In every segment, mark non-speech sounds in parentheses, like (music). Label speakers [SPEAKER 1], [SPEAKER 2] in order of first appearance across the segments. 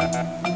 [SPEAKER 1] Thank (laughs) you.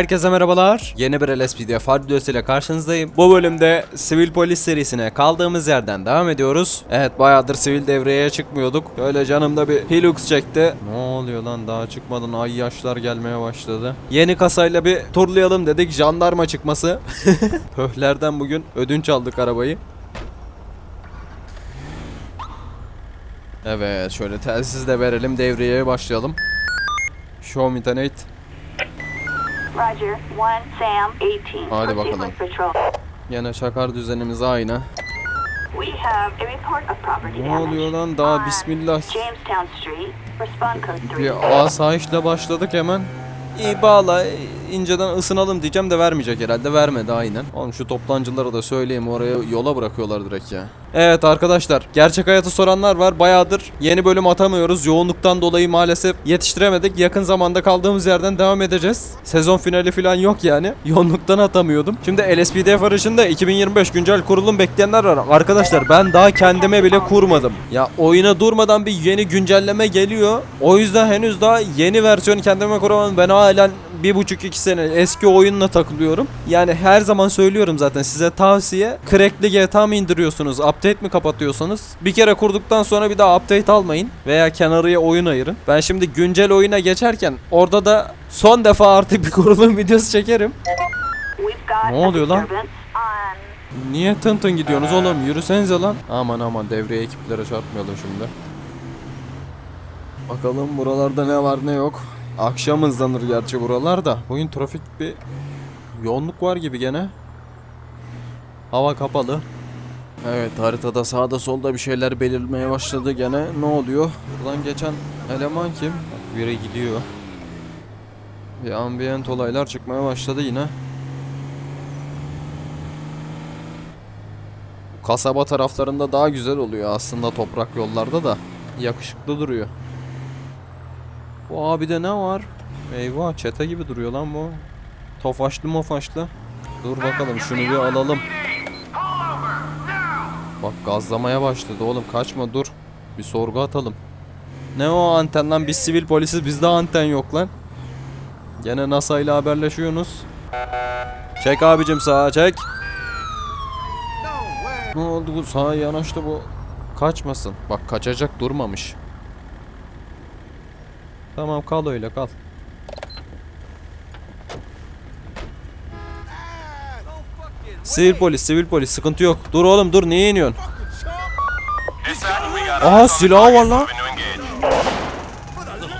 [SPEAKER 1] Herkese merhabalar. Yeni bir LSPDF videosu ile karşınızdayım. Bu bölümde sivil polis serisine kaldığımız yerden devam ediyoruz. Evet bayağıdır sivil devreye çıkmıyorduk. Öyle canımda bir Hilux çekti. Ne oluyor lan daha çıkmadan ay yaşlar gelmeye başladı. Yeni kasayla bir turlayalım dedik. Jandarma çıkması. (laughs) Pöhlerden bugün ödünç aldık arabayı. Evet şöyle telsiz de verelim devreye başlayalım. Show me tonight.
[SPEAKER 2] Roger, one Sam, 18.
[SPEAKER 1] Hadi bakalım. Yine çakar düzenimiz aynı.
[SPEAKER 2] We have a report of property
[SPEAKER 1] Ne oluyor lan? Daha bismillah.
[SPEAKER 2] Jamestown Street. Respond code 3.
[SPEAKER 1] Bir asayişle başladık hemen. İyi bağla inceden ısınalım diyeceğim de vermeyecek herhalde vermedi aynen. Oğlum şu toplancılara da söyleyeyim oraya yola bırakıyorlar direkt ya. Evet arkadaşlar gerçek hayatı soranlar var bayağıdır yeni bölüm atamıyoruz yoğunluktan dolayı maalesef yetiştiremedik yakın zamanda kaldığımız yerden devam edeceğiz. Sezon finali falan yok yani (laughs) yoğunluktan atamıyordum. Şimdi LSPDF aracında 2025 güncel kurulum bekleyenler var. Arkadaşlar ben daha kendime bile kurmadım. Ya oyuna durmadan bir yeni güncelleme geliyor. O yüzden henüz daha yeni versiyonu kendime kuramadım. Ben halen bir buçuk iki sene eski oyunla takılıyorum. Yani her zaman söylüyorum zaten size tavsiye. Crackli GTA mı indiriyorsunuz? Update mi kapatıyorsanız? Bir kere kurduktan sonra bir daha update almayın. Veya kenarıya oyun ayırın. Ben şimdi güncel oyuna geçerken orada da son defa artık (laughs) bir kurulum videosu çekerim. Ne oluyor lan? Niye tın tın gidiyorsunuz oğlum? Yürüsenize lan. Aman aman devreye ekiplere çarpmayalım şimdi. Bakalım buralarda ne var ne yok. Akşam hızlanır gerçi buralarda. Bugün trafik bir yoğunluk var gibi gene. Hava kapalı. Evet haritada sağda solda bir şeyler belirmeye başladı gene. Ne oluyor? Buradan geçen eleman kim? Biri gidiyor. Bir ambiyent olaylar çıkmaya başladı yine. Kasaba taraflarında daha güzel oluyor aslında toprak yollarda da. Yakışıklı duruyor. Bu abide ne var? Eyvah çete gibi duruyor lan bu. Tofaşlı mofaşlı. Dur bakalım şunu bir alalım. Bak gazlamaya başladı oğlum kaçma dur. Bir sorgu atalım. Ne o anten lan biz sivil polisiz bizde anten yok lan. Gene NASA ile haberleşiyorsunuz. Çek abicim sağa çek. Ne oldu bu sağa yanaştı bu. Kaçmasın. Bak kaçacak durmamış. Tamam kal öyle kal. Sivil polis, sivil polis sıkıntı yok. Dur oğlum dur niye iniyorsun? Aha silah var lan.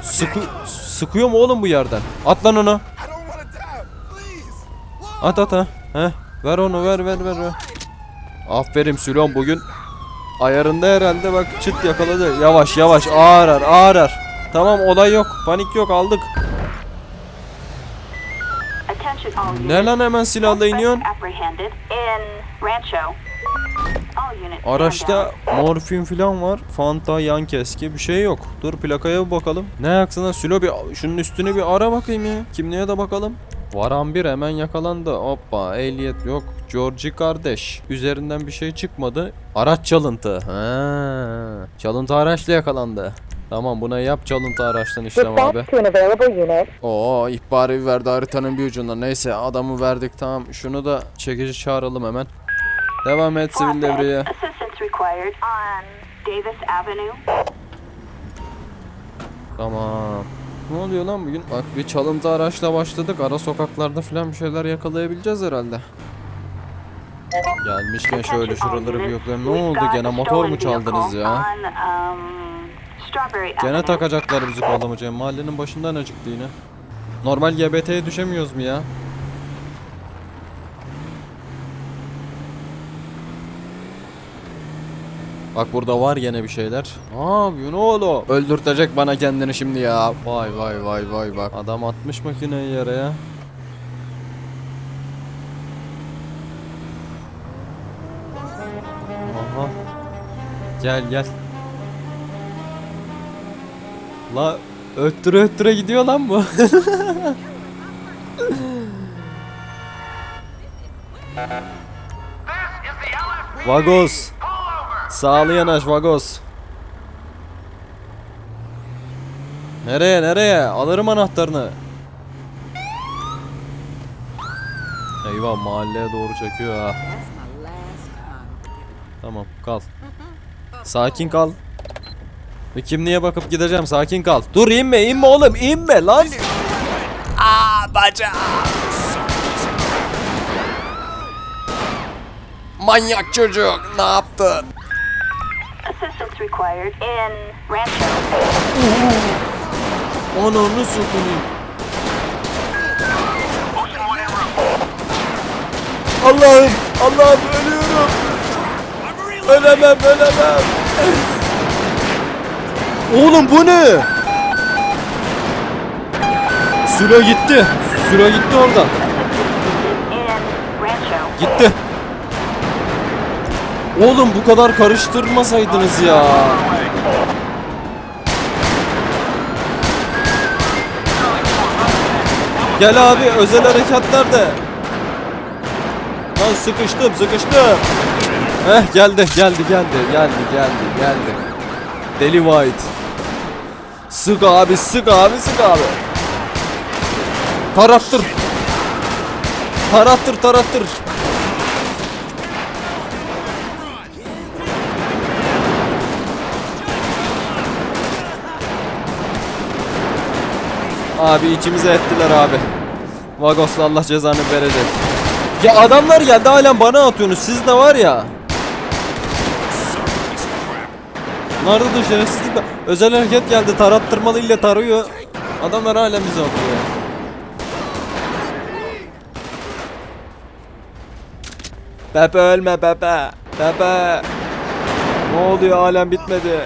[SPEAKER 1] Sıkı sıkıyor mu oğlum bu yerden? At lan onu. At at ha. Heh. Ver onu ver ver ver ver. Aferin Sülon bugün ayarında herhalde bak çıt yakaladı. Yavaş yavaş ağır ağır ağır. Tamam olay yok panik yok aldık. Ne lan hemen silahla iniyorsun? Araçta morfin falan var. Fanta yan keski bir şey yok. Dur plakaya bir bakalım. Ne yaksana Sülo bir şunun üstünü bir ara bakayım ya. Kimliğe de bakalım. Varan bir hemen yakalandı. Hoppa ehliyet yok. Georgie kardeş. Üzerinden bir şey çıkmadı. Araç çalıntı. Ha. Çalıntı araçla yakalandı. Tamam buna yap çalıntı araçtan işlem abi. Oo ihbarı verdi haritanın bir ucundan. Neyse adamı verdik tamam. Şunu da çekici çağıralım hemen. Devam et sivil devreye. Tamam. Ne oluyor lan bugün? Bak bir çalıntı araçla başladık. Ara sokaklarda falan bir şeyler yakalayabileceğiz herhalde. Gelmişken şöyle şuraları bir yoklayalım. Ne oldu gene motor mu çaldınız ya? Gene takacaklar bizi kollamacaya. Mahallenin başından acıktı yine. Normal GBT'ye düşemiyoruz mu ya? Bak burada var yine bir şeyler. Ne yapıyorsun oğlum? Öldürtecek bana kendini şimdi ya. Vay vay vay vay bak. Adam atmış makineyi yere ya. Aha. Gel gel. La öttüre öttüre gidiyor lan bu. (laughs) Vagos. Sağlı yanaş Vagos. Nereye nereye? Alırım anahtarını. Eyvah mahalleye doğru çekiyor ha. Tamam kal. Sakin kal. Bir kimliğe bakıp gideceğim sakin kal. Dur inme inme oğlum inme lan. Aa bacağım. Manyak çocuk ne yaptın?
[SPEAKER 2] Assistance required in Rancho.
[SPEAKER 1] Ananı satayım. Allah'ım Allah'ım ölüyorum. Ölemem ölemem. Oğlum bu ne? Sülo gitti. Sülo gitti oradan. Gitti. Oğlum bu kadar karıştırmasaydınız ya. Gel abi özel harekatlar de. Lan sıkıştım sıkıştım. Heh geldi geldi geldi geldi geldi geldi. Deli White. Sık abi sık abi sık abi. Tarattır. Tarattır tarattır. Abi içimize ettiler abi. Vagos'la Allah cezanı verecek. Ya adamlar geldi halen bana atıyorsunuz. Siz de var ya. Nerede da şerefsizlik var. Özel hareket geldi. Tarattırmalı ile tarıyor. Adamlar halen bize atıyor. Pepe ölme Pepe. Pepe. Ne oluyor halen bitmedi.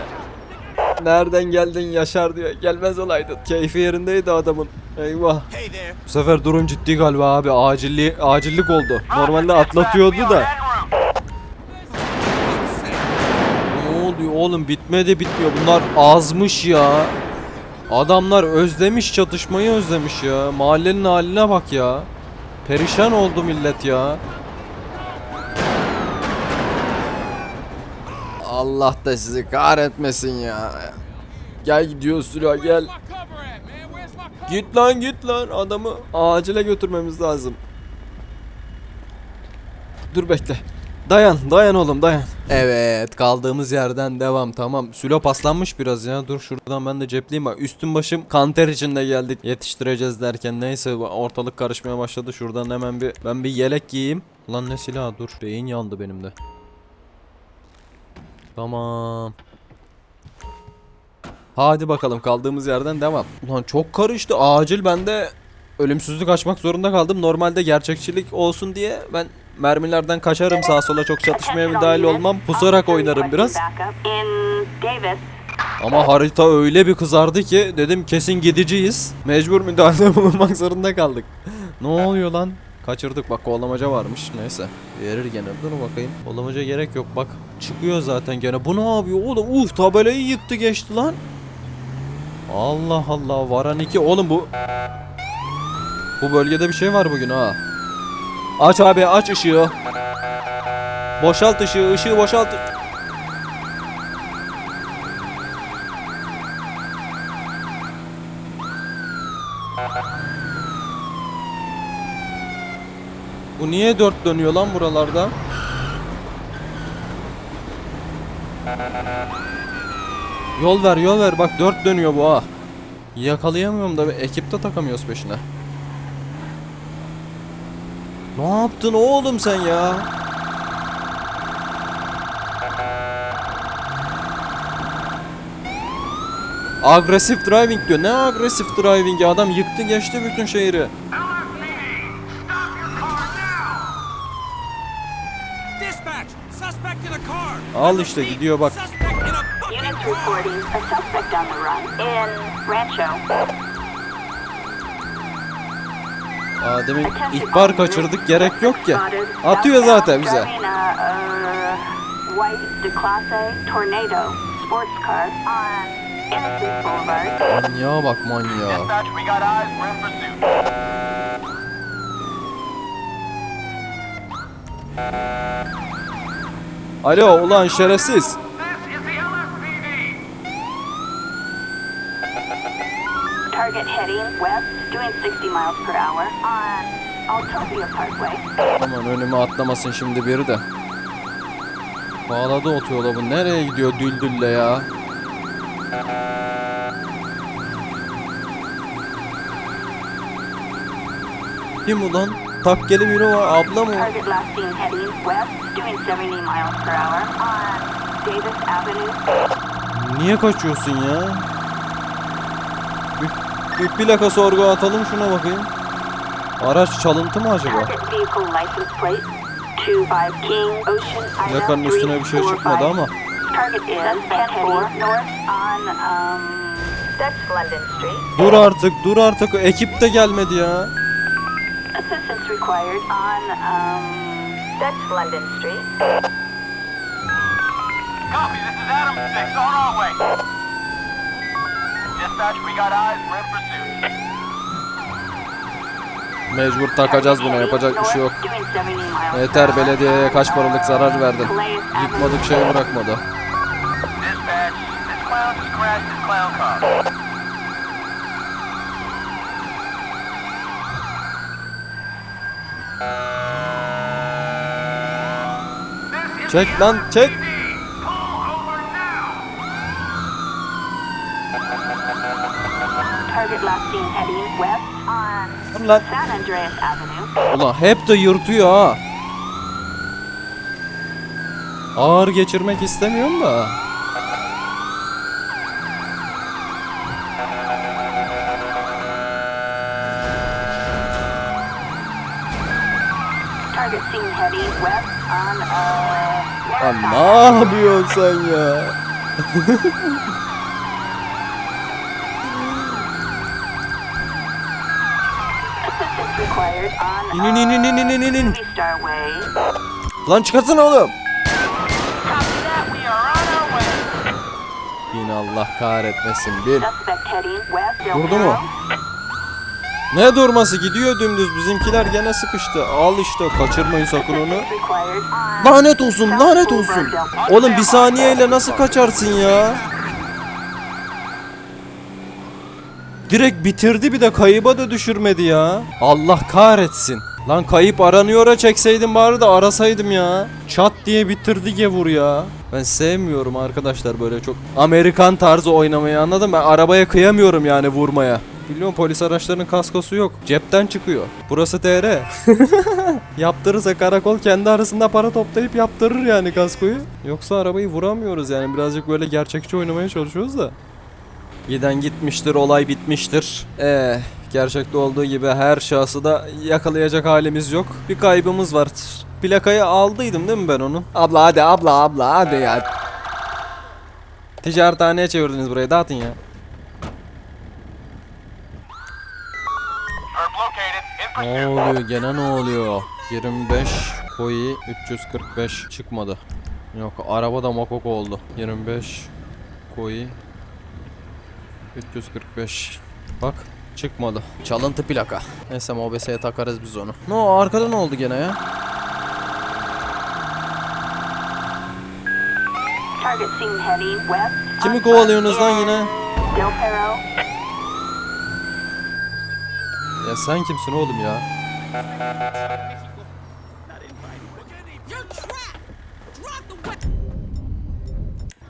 [SPEAKER 1] Nereden geldin Yaşar diyor. Gelmez olaydın. Keyfi yerindeydi adamın. Eyvah. Bu sefer durum ciddi galiba abi. Acilli, acillik oldu. Normalde atlatıyordu da. Oğlum bitmedi bitmiyor. Bunlar azmış ya. Adamlar özlemiş çatışmayı özlemiş ya. Mahallenin haline bak ya. Perişan oldu millet ya. Allah da sizi kahretmesin ya. Gel gidiyor Sülo gel. Git lan git lan adamı acile götürmemiz lazım. Dur bekle. Dayan dayan oğlum dayan. Evet kaldığımız yerden devam tamam. Sülo paslanmış biraz ya. Dur şuradan ben de cepleyeyim bak. Üstüm başım kanter içinde geldik. Yetiştireceğiz derken neyse ortalık karışmaya başladı. Şuradan hemen bir ben bir yelek giyeyim. Lan ne silah dur. Beyin yandı benim de. Tamam. Hadi bakalım kaldığımız yerden devam. Ulan çok karıştı. Acil ben de ölümsüzlük açmak zorunda kaldım. Normalde gerçekçilik olsun diye ben mermilerden kaçarım sağa sola çok çatışmaya müdahil olmam. Pusarak oynarım biraz. Ama harita öyle bir kızardı ki dedim kesin gideceğiz. Mecbur müdahalede (laughs) bulunmak zorunda kaldık. ne oluyor lan? Kaçırdık bak kovalamaca varmış. Neyse. Verir gene. Dur bakayım. Kovalamaca gerek yok bak. Çıkıyor zaten gene. Bu ne yapıyor oğlum? Uf tabelayı yıktı geçti lan. Allah Allah. Varan iki. Oğlum bu... Bu bölgede bir şey var bugün ha. Aç abi aç ışığı. Boşalt ışığı. ışığı boşalt. Bu niye dört dönüyor lan buralarda? Yol ver yol ver bak dört dönüyor bu ha. Yakalayamıyorum da ekipte takamıyoruz peşine. Ne yaptın oğlum sen ya? Agresif driving diyor. Ne agresif driving Adam yıktı geçti bütün şehri. Al işte gidiyor bak. Aa, demin ihbar kaçırdık gerek yok ki. Atıyor zaten bize. Manyağa bak manyağa. Alo ulan şerefsiz.
[SPEAKER 2] Target heading west, doing 60 miles per hour on Altopia Parkway.
[SPEAKER 1] Aman önüme atlamasın şimdi biri de. Bağladı bu. Nereye gidiyor düldülle ya? Kim ulan? Takkeli biri var. Abla mı?
[SPEAKER 2] Target last seen
[SPEAKER 1] bir plaka sorgu atalım şuna bakayım. Araç çalıntı mı acaba? Plakanın üstüne bir şey çıkmadı ama. Dur artık, dur artık. Ekip de gelmedi ya.
[SPEAKER 3] Copy, this is Adam 6 on our way.
[SPEAKER 1] Mecbur takacağız buna yapacak bir şey yok. Yeter belediyeye kaç paralık zarar verdin. Yıkmadık şey bırakmadı. Çek lan çek.
[SPEAKER 2] Yürüyün
[SPEAKER 1] lan. Ulan hep de yırtıyor ha. Ağır geçirmek istemiyorum da. Lan ne yapıyorsun sen ya? (laughs) İn in in in in in in in. Lan çıkasın oğlum. Yine Allah kahretmesin bir. Durdu mu? Ne durması gidiyor dümdüz bizimkiler gene sıkıştı. Al işte kaçırmayın sakın onu. Lanet olsun lanet olsun. Oğlum bir saniyeyle nasıl kaçarsın ya? Direkt bitirdi bir de kayıba da düşürmedi ya. Allah kahretsin. Lan kayıp aranıyor'a çekseydim bari de arasaydım ya. Çat diye bitirdi gevur ya. Ben sevmiyorum arkadaşlar böyle çok Amerikan tarzı oynamayı anladın mı? Ben arabaya kıyamıyorum yani vurmaya. Biliyorum polis araçlarının kaskosu yok. Cepten çıkıyor. Burası TR. (laughs) Yaptırırsa karakol kendi arasında para toplayıp yaptırır yani kaskoyu. Yoksa arabayı vuramıyoruz yani birazcık böyle gerçekçi oynamaya çalışıyoruz da. Giden gitmiştir, olay bitmiştir. Ee, gerçekte olduğu gibi her şahsı da yakalayacak halimiz yok. Bir kaybımız var. Plakayı aldıydım değil mi ben onun? Abla hadi abla abla hadi ya. Ticarethaneye çevirdiniz burayı dağıtın ya. Ne oluyor gene ne oluyor? 25 koyu 345 çıkmadı. Yok araba da mokok oldu. 25 koyu 345 Bak çıkmadı. Çalıntı plaka. Neyse MOBS'ye takarız biz onu. Ne o arkada ne oldu gene ya? Kimi kovalıyorsunuz lan yine? Ya sen kimsin oğlum ya?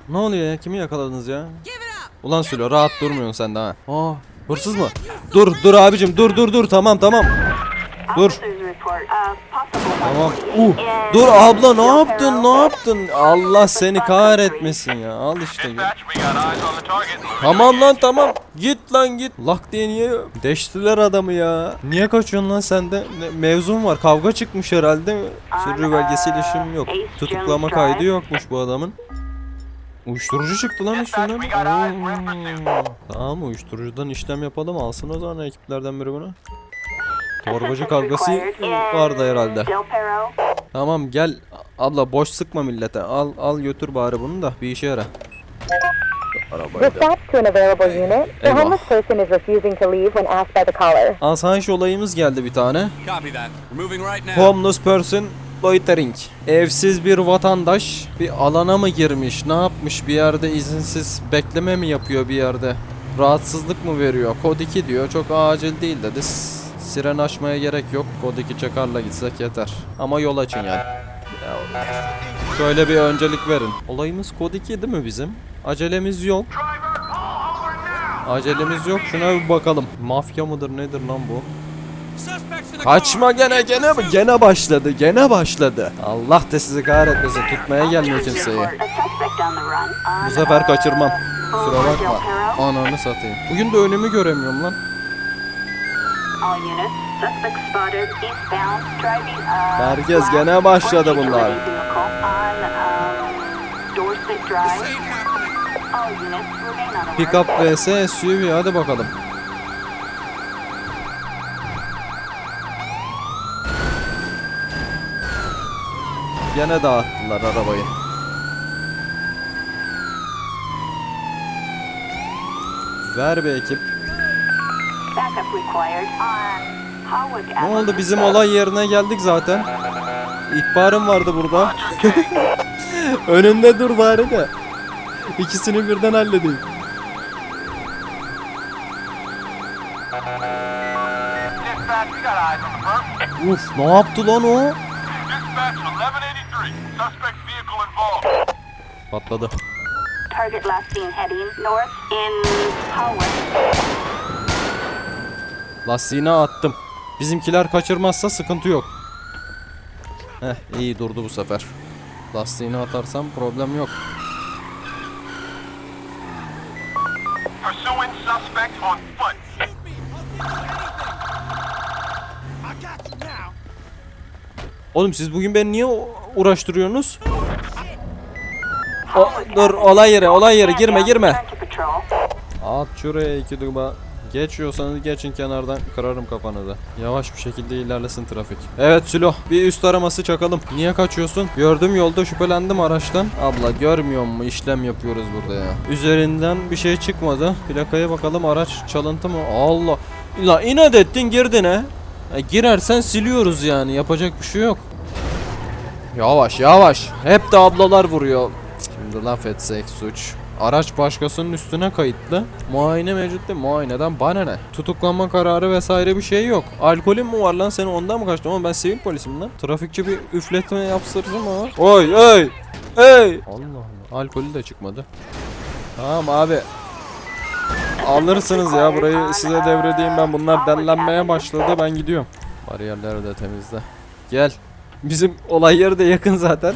[SPEAKER 1] Ne oluyor ya? Kimi yakaladınız ya? Ulan Sülo rahat durmuyorsun sen de ha. Aa hırsız mı? Dur dur abicim dur dur dur tamam tamam. Dur. Tamam. Uh, dur abla ne yaptın ne yaptın? Allah seni kahretmesin ya. Al işte. Tamam lan tamam. Git lan git. Lak diye niye deştiler adamı ya? Niye kaçıyorsun lan sende? Ne, mevzun var. Kavga çıkmış herhalde. Sürücü belgesiyle işim yok. Tutuklama kaydı yokmuş bu adamın. Uyuşturucu çıktı lan üstünden. Oo. Tamam uyuşturucudan işlem yapalım alsın o zaman ekiplerden biri bunu. (laughs) Torbacı kavgası vardı herhalde. Tamam gel Abla boş sıkma millete. Al al götür bari bunu da bir işe yara. Arabayı da.
[SPEAKER 4] Dispatch to an available unit. The
[SPEAKER 1] Eyvah.
[SPEAKER 4] homeless person is refusing to leave when asked by the caller.
[SPEAKER 1] Asayiş olayımız geldi bir tane.
[SPEAKER 5] Copy that. We're moving right now.
[SPEAKER 1] Homeless person loitering. Evsiz bir vatandaş bir alana mı girmiş? Ne yapmış? Bir yerde izinsiz bekleme mi yapıyor bir yerde? Rahatsızlık mı veriyor? Kod 2 diyor. Çok acil değil dedi. Siren açmaya gerek yok. Kod 2 çakarla gitsek yeter. Ama yol açın yani. Ya, Şöyle bir öncelik verin. Olayımız kod 2 değil mi bizim? Acelemiz yok. Acelemiz yok. Şuna bir bakalım. Mafya mıdır nedir lan bu? Kaçma gene gene? Gene başladı. Gene başladı. Allah da sizi kahretmesin. Tutmaya gelmiyor kimseyi. Bu sefer kaçırmam. Kusura bakma. Ananı satayım. Bugün de önümü göremiyorum lan. Herkes gene başladı bunlar. Pickup vs SUV hadi bakalım. Gene dağıttılar arabayı. Ver be ekip. Ne oldu bizim olay yerine geldik zaten. İhbarım vardı burada. (laughs) Önünde dur bari de. İkisini birden halledeyim. Uf ne yaptı lan o?
[SPEAKER 3] Dispatch 1183. Suspect vehicle involved.
[SPEAKER 1] Patladı.
[SPEAKER 2] Target last seen heading north in Howard.
[SPEAKER 1] Lastiğine attım. Bizimkiler kaçırmazsa sıkıntı yok. Heh iyi durdu bu sefer. Lastiğini atarsam problem yok.
[SPEAKER 3] Pursuing suspect on foot.
[SPEAKER 1] Oğlum siz bugün beni niye uğraştırıyorsunuz? O, dur olay yere olay yere girme girme. At şuraya iki duba. Geçiyorsanız geçin kenardan kırarım kafanızı. Yavaş bir şekilde ilerlesin trafik. Evet Sülo bir üst araması çakalım. Niye kaçıyorsun? Gördüm yolda şüphelendim araçtan. Abla görmüyor mu işlem yapıyoruz burada ya. Üzerinden bir şey çıkmadı. Plakaya bakalım araç çalıntı mı? Allah. La inat ettin girdin he. E, girersen siliyoruz yani yapacak bir şey yok. Yavaş yavaş. Hep de ablalar vuruyor. Şimdi laf etsek suç. Araç başkasının üstüne kayıtlı. Muayene mevcut değil. Muayeneden bana ne? Tutuklanma kararı vesaire bir şey yok. Alkolün mu var lan senin ondan mı kaçtın? Ama ben sivil polisim lan. Trafikçi bir üfletme yapsırsın mı? Oy oy. Ey. Allah Allah. Alkolü de çıkmadı. Tamam abi. Alırsınız ya burayı size devredeyim ben. Bunlar dellenmeye başladı. Ben gidiyorum. Bariyerleri de temizle. Gel. Bizim olay yeri de yakın zaten.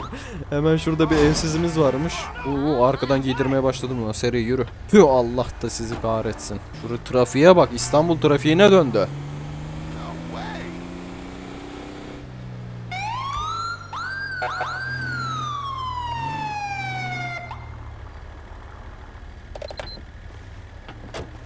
[SPEAKER 1] Hemen şurada bir evsizimiz varmış. Oo arkadan giydirmeye başladım buna. Seri yürü. Tüh Allah da sizi kahretsin. Şurada trafiğe bak. İstanbul trafiğine döndü.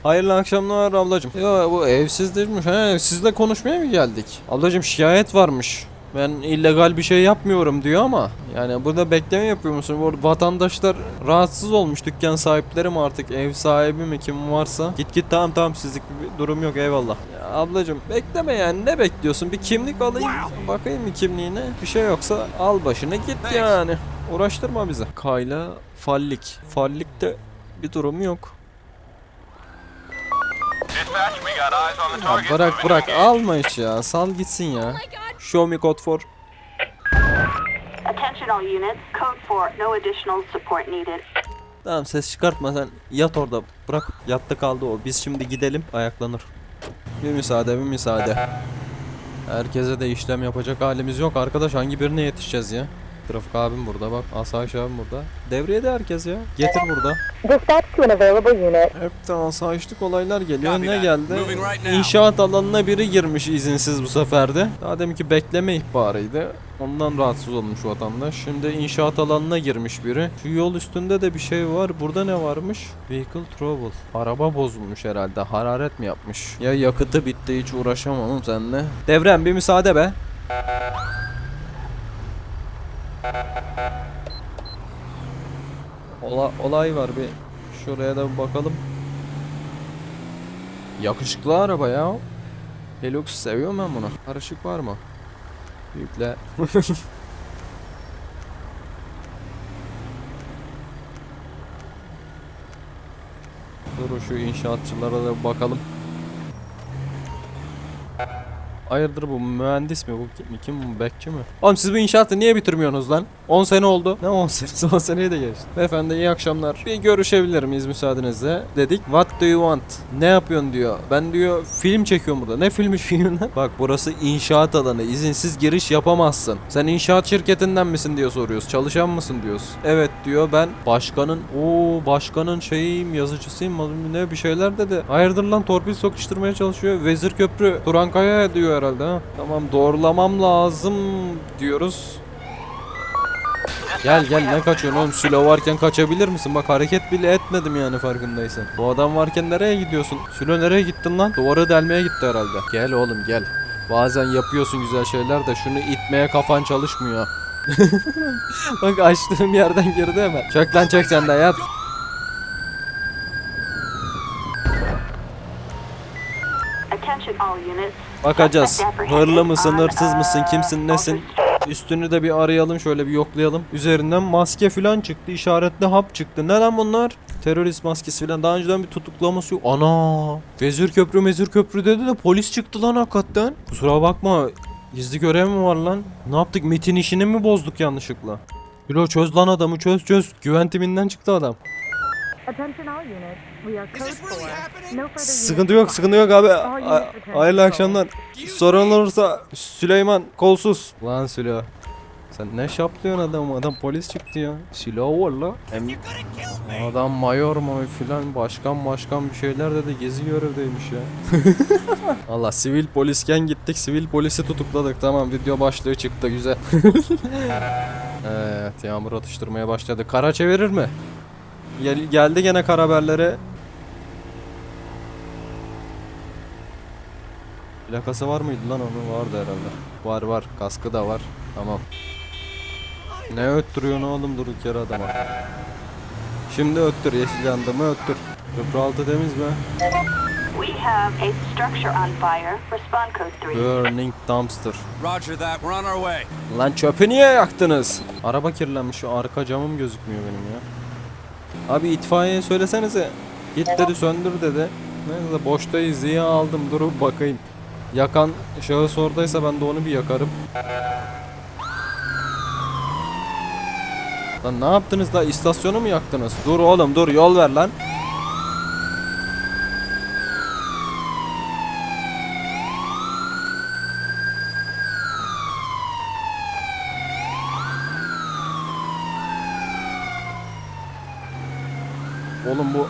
[SPEAKER 1] Hayırlı akşamlar ablacım. Ya bu evsiz. He, sizle konuşmaya mı geldik? Ablacım şikayet varmış. Ben illegal bir şey yapmıyorum diyor ama yani burada bekleme yapıyor musun? Bu vatandaşlar rahatsız olmuş dükkan sahipleri mi artık ev sahibi mi kim varsa. Git git tamam tamam sizlik bir durum yok eyvallah. Ya ablacım bekleme yani ne bekliyorsun? Bir kimlik alayım bakayım bir kimliğine. Bir şey yoksa al başına git yani. Uğraştırma bizi. Kayla fallik. Fallikte bir durum yok. Ya bırak bırak alma hiç ya sal gitsin ya. Show me code for.
[SPEAKER 2] Attention all units. Code 4. No additional support needed.
[SPEAKER 1] Tamam ses çıkartma sen yat orada bırak yattı kaldı o biz şimdi gidelim ayaklanır. Bir müsaade bir müsaade. Herkese de işlem yapacak halimiz yok arkadaş hangi birine yetişeceğiz ya? Trafik abim burada bak asayiş abim burada. Devreye de herkes ya. Getir burada.
[SPEAKER 4] Dispatch to an available unit.
[SPEAKER 1] Hep de asayişlik olaylar geliyor. Ne geldi? İnşaat alanına biri girmiş izinsiz bu seferde. Daha deminki bekleme ihbarıydı. Ondan rahatsız olmuş vatandaş. Şimdi inşaat alanına girmiş biri. Şu yol üstünde de bir şey var. Burada ne varmış? Vehicle trouble. Araba bozulmuş herhalde. Hararet mi yapmış? Ya yakıtı bitti hiç uğraşamam seninle. Devrem bir müsaade be. Ola, olay var bir şuraya da bir bakalım. Yakışıklı araba ya. Hilux seviyorum ben bunu. Karışık var mı? Yükle. (laughs) Dur şu inşaatçılara da bakalım. Hayırdır bu mühendis mi bu kim, kim bu bekçi mi? Oğlum siz bu inşaatı niye bitirmiyorsunuz lan? 10 sene oldu. Ne 10 senesi 10 seneyi de geçti. Beyefendi iyi akşamlar. Bir görüşebilir miyiz müsaadenizle? Dedik. What do you want? Ne yapıyorsun diyor. Ben diyor film çekiyorum burada. Ne filmi film lan? Bak burası inşaat alanı. İzinsiz giriş yapamazsın. Sen inşaat şirketinden misin diyor soruyoruz. Çalışan mısın diyoruz. Evet diyor ben başkanın o başkanın şeyiyim yazıcısıyım ne bir şeyler dedi. Hayırdır lan torpil sokuşturmaya çalışıyor. Vezir Köprü Turankaya diyor herhalde ha. Tamam doğrulamam lazım diyoruz. Gel gel ne kaçıyorsun oğlum Sülo varken kaçabilir misin? Bak hareket bile etmedim yani farkındaysan. Bu adam varken nereye gidiyorsun? Sülo nereye gittin lan? Duvarı delmeye gitti herhalde. Gel oğlum gel. Bazen yapıyorsun güzel şeyler de şunu itmeye kafan çalışmıyor. (laughs) Bak açtığım yerden girdi hemen. Çök lan çök sen de yap.
[SPEAKER 2] Attention all units.
[SPEAKER 1] Bakacağız. Hırlı mısın, hırsız mısın, kimsin, nesin? Üstünü de bir arayalım, şöyle bir yoklayalım. Üzerinden maske falan çıktı, işaretli hap çıktı. Ne lan bunlar? Terörist maskesi falan. Daha önceden bir tutuklaması yok. Ana! Vezir köprü, mezir köprü dedi de polis çıktı lan hakikaten. Kusura bakma. Gizli görev mi var lan? Ne yaptık? Metin işini mi bozduk yanlışlıkla? Gülo çöz lan adamı çöz çöz. Güven timinden çıktı adam. Sıkıntı yok, sıkıntı yok abi. A- hayırlı akşamlar. Sorun olursa Süleyman kolsuz. Lan Sülo. Sen ne şaplıyorsun adam? Adam polis çıktı ya. Silah var la. Hem adam mayor mu filan başkan başkan bir şeyler dedi. Gezi görevdeymiş ya. (laughs) Allah sivil polisken gittik. Sivil polisi tutukladık. Tamam video başlığı çıktı güzel. (laughs) evet yağmur atıştırmaya başladı. Kara çevirir mi? Gel, geldi gene kara haberlere. Plakası var mıydı lan onun? Vardı herhalde. Var var. Kaskı da var. Tamam. Ne öttürüyorsun oğlum durduk yere adama. Şimdi öttür. Yeşil yandı mı öttür. Köprü altı temiz mi?
[SPEAKER 2] We have a structure on fire. Respond code 3.
[SPEAKER 1] Burning dumpster.
[SPEAKER 5] Roger that. We're on our way.
[SPEAKER 1] Lan çöpü niye yaktınız? Araba kirlenmiş. Şu arka camım gözükmüyor benim ya. Abi itfaiyeye söylesenize. Git dedi söndür dedi. Neyse boştayız diye aldım. Durup bakayım. Yakan şahıs oradaysa ben de onu bir yakarım. Lan ne yaptınız da istasyonu mu yaktınız? Dur oğlum dur yol ver lan. Oğlum bu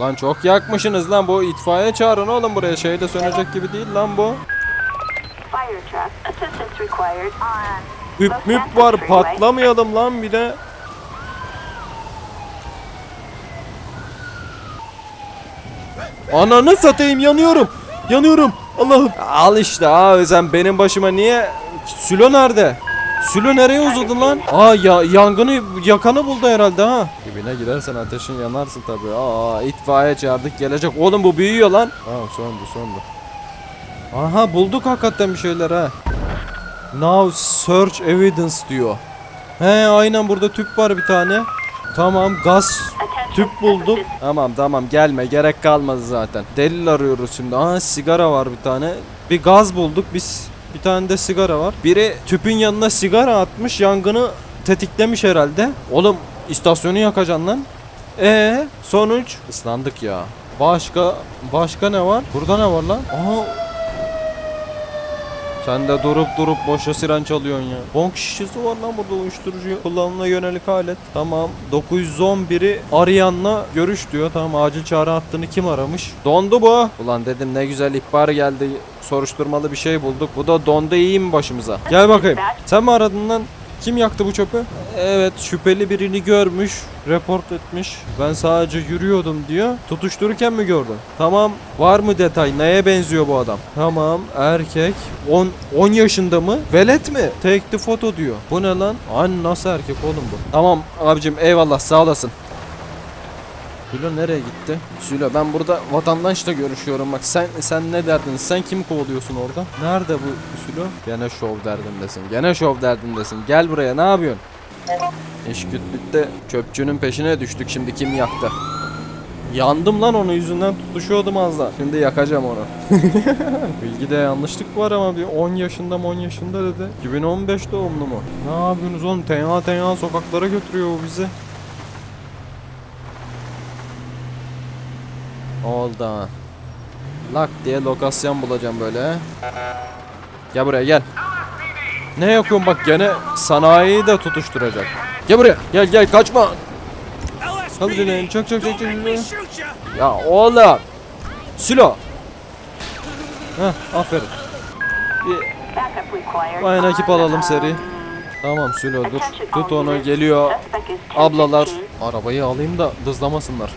[SPEAKER 1] Lan çok yakmışsınız lan bu itfaiye çağırın oğlum buraya şeyde sönecek gibi değil lan bu.
[SPEAKER 2] Fire truck. Assistance required on
[SPEAKER 1] Hüp
[SPEAKER 2] Los
[SPEAKER 1] müp var patlamayalım lan bir de. Ananı satayım yanıyorum. Yanıyorum. Allah'ım. Al işte abi sen benim başıma niye? Sülo nerede? Sülo nereye uzadı lan? Aa ya yangını yakanı buldu herhalde ha. Dibine girersen ateşin yanarsın tabii. Aa itfaiye çağırdık gelecek. Oğlum bu büyüyor lan. Aa söndü söndü. Aha bulduk hakikaten bir şeyler ha. Now search evidence diyor. He aynen burada tüp var bir tane. Tamam gaz tüp bulduk. Tamam tamam gelme gerek kalmadı zaten. Delil arıyoruz şimdi. Aa sigara var bir tane. Bir gaz bulduk biz. Bir tane de sigara var. Biri tüpün yanına sigara atmış yangını tetiklemiş herhalde. Oğlum istasyonu yakacaksın lan. E sonuç ıslandık ya. Başka başka ne var? Burada ne var lan? Aha sen de durup durup boşa siren çalıyorsun ya. Bonk şişesi var lan burada uyuşturucu kullanımına yönelik alet. Tamam. 911'i arayanla görüş diyor. Tamam acil çağrı hattını kim aramış? Dondu bu. Ulan dedim ne güzel ihbar geldi. Soruşturmalı bir şey bulduk. Bu da dondu iyi mi başımıza? Gel bakayım. Sen mi aradın lan? Kim yaktı bu çöpü? Evet şüpheli birini görmüş, report etmiş. Ben sadece yürüyordum diyor. Tutuştururken mi gördün? Tamam. Var mı detay? Neye benziyor bu adam? Tamam. Erkek. 10 10 yaşında mı? Velet mi? The photo diyor. Bu ne lan? An nasıl erkek oğlum bu? Tamam abicim eyvallah sağ olasın. Sülo nereye gitti? Sülo ben burada vatandaşla görüşüyorum bak sen sen ne derdin sen kim kovalıyorsun orada? Nerede bu Sülo? Gene şov derdindesin gene şov derdindesin gel buraya ne yapıyorsun? İş gütlükte çöpçünün peşine düştük şimdi kim yaktı? Yandım lan onun yüzünden tutuşuyordum az daha. Şimdi yakacağım onu. (laughs) Bilgide yanlışlık var ama bir 10 yaşında 10 yaşında dedi. 2015 doğumlu mu? Ne yapıyorsunuz oğlum? Tenha tenha sokaklara götürüyor bu bizi. Oldu. Lak diye lokasyon bulacağım böyle. Gel buraya gel. Ne yapıyorsun bak gene sanayiyi de tutuşturacak. Gel buraya. Gel gel kaçma. Dinleyin. Çok çok çok çok.
[SPEAKER 6] Ya!
[SPEAKER 1] Oğlum. Silo. Heh aferin. Bir. Aynen ekip alalım seri. Tamam Silo dur. Tut onu geliyor. Ablalar.
[SPEAKER 2] 1015.
[SPEAKER 1] Arabayı alayım da dızlamasınlar.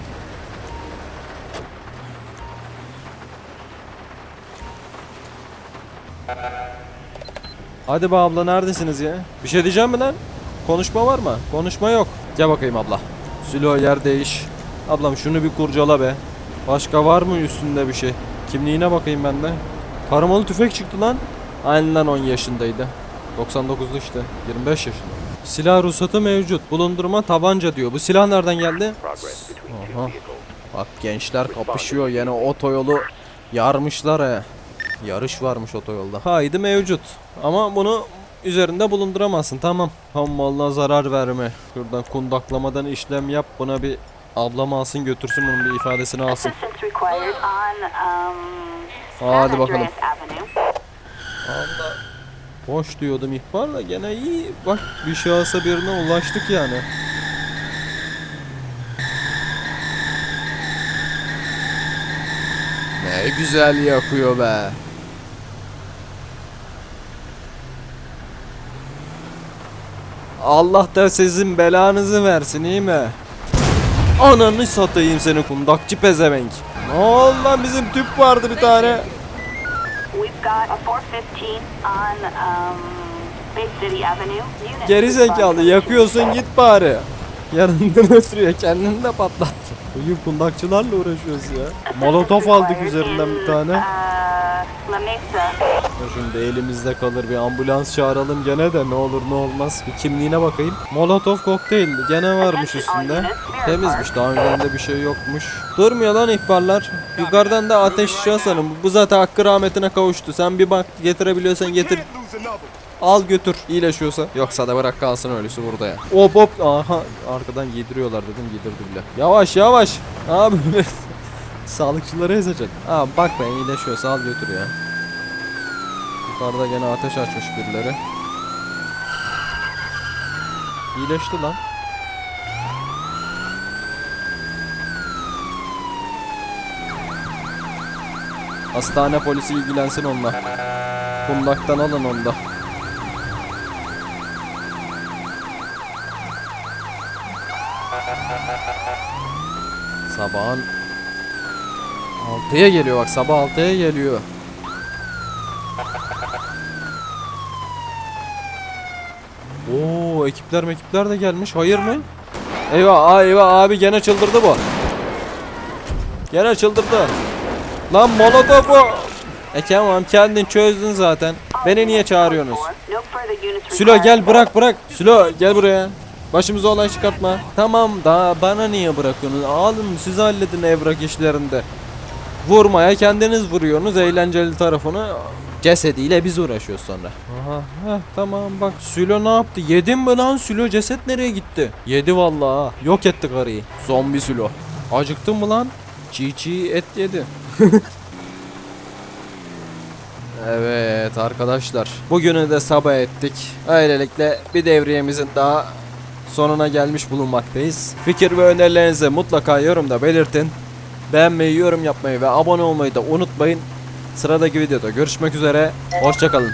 [SPEAKER 1] Hadi be abla neredesiniz ya? Bir şey diyeceğim mi lan? Konuşma var mı? Konuşma yok. Gel bakayım abla. Silo yer değiş. Ablam şunu bir kurcala be. Başka var mı üstünde bir şey? Kimliğine bakayım ben de. Tarımalı tüfek çıktı lan. Aynen lan 10 yaşındaydı. 99'lu işte. 25 yaşında. Silah ruhsatı mevcut. Bulundurma tabanca diyor. Bu silah nereden geldi? Aha. Bak gençler kapışıyor. Yine otoyolu yarmışlar he. Yarış varmış otoyolda. Haydi mevcut. Ama bunu üzerinde bulunduramazsın. Tamam. Ham malına zarar verme. Şuradan kundaklamadan işlem yap. Buna bir ablam alsın götürsün bunun bir ifadesini alsın.
[SPEAKER 2] Um,
[SPEAKER 1] Hadi bakalım. Allah. Boş diyordum ihbar da gene iyi. Bak bir şahsa birine ulaştık yani. Güzel yakıyor be. Allah da sizin belanızı versin iyi mi? Ananı satayım seni kundakçı pezevenk. Ne oldu lan bizim tüp vardı bir tane.
[SPEAKER 2] We've got a 415 on um,
[SPEAKER 1] Geri zekalı yakıyorsun git bari. Yanından (laughs) ötürüyor kendini de patlattı. Bugün kundakçılarla uğraşıyoruz ya. Molotof aldık üzerinden bir tane. Ya Şimdi elimizde kalır bir ambulans çağıralım gene de ne olur ne olmaz. Bir kimliğine bakayım. Molotov kokteyl gene varmış üstünde. Temizmiş daha önceden bir şey yokmuş. Durmuyor lan ihbarlar. Yukarıdan da ateş şasanım. Bu zaten hakkı rahmetine kavuştu. Sen bir bak getirebiliyorsan getir. Al götür iyileşiyorsa. Yoksa da bırak kalsın öylesi burada ya. Hop hop. Aha arkadan giydiriyorlar dedim giydirdi bile. Yavaş yavaş. Abi (laughs) Sağlıkçıları ezeceksin. Aa bak ben iyileşiyorsa al götür ya. Yukarıda gene ateş açmış birileri. İyileşti lan. Hastane polisi ilgilensin onunla. Kundaktan alın onu Sabahın 6'ya geliyor bak sabah 6'ya geliyor. (laughs) Oo ekipler mekipler de gelmiş. Hayır mı? Eyvah aa, eyvah abi gene çıldırdı bu. Gene çıldırdı. Lan molotofu. E tamam kendin çözdün zaten. Beni niye çağırıyorsunuz? Sülo gel bırak bırak. Sülo gel buraya. Başımıza olay çıkartma. Tamam da bana niye bırakıyorsunuz? Alın siz halledin evrak işlerinde. Vurmaya kendiniz vuruyorsunuz eğlenceli tarafını. Cesediyle biz uğraşıyoruz sonra. Aha, heh, tamam bak Sülo ne yaptı? Yedin mi lan Sülo? Ceset nereye gitti? Yedi vallahi. ha. Yok etti karıyı. Zombi Sülo. Acıktın mı lan? Çiğ çiğ et yedi. (laughs) Evet arkadaşlar. Bugünü de sabah ettik. Öylelikle bir devriyemizin daha sonuna gelmiş bulunmaktayız. Fikir ve önerilerinizi mutlaka yorumda belirtin. Beğenmeyi, yorum yapmayı ve abone olmayı da unutmayın.
[SPEAKER 2] Sıradaki videoda görüşmek üzere. Hoşçakalın.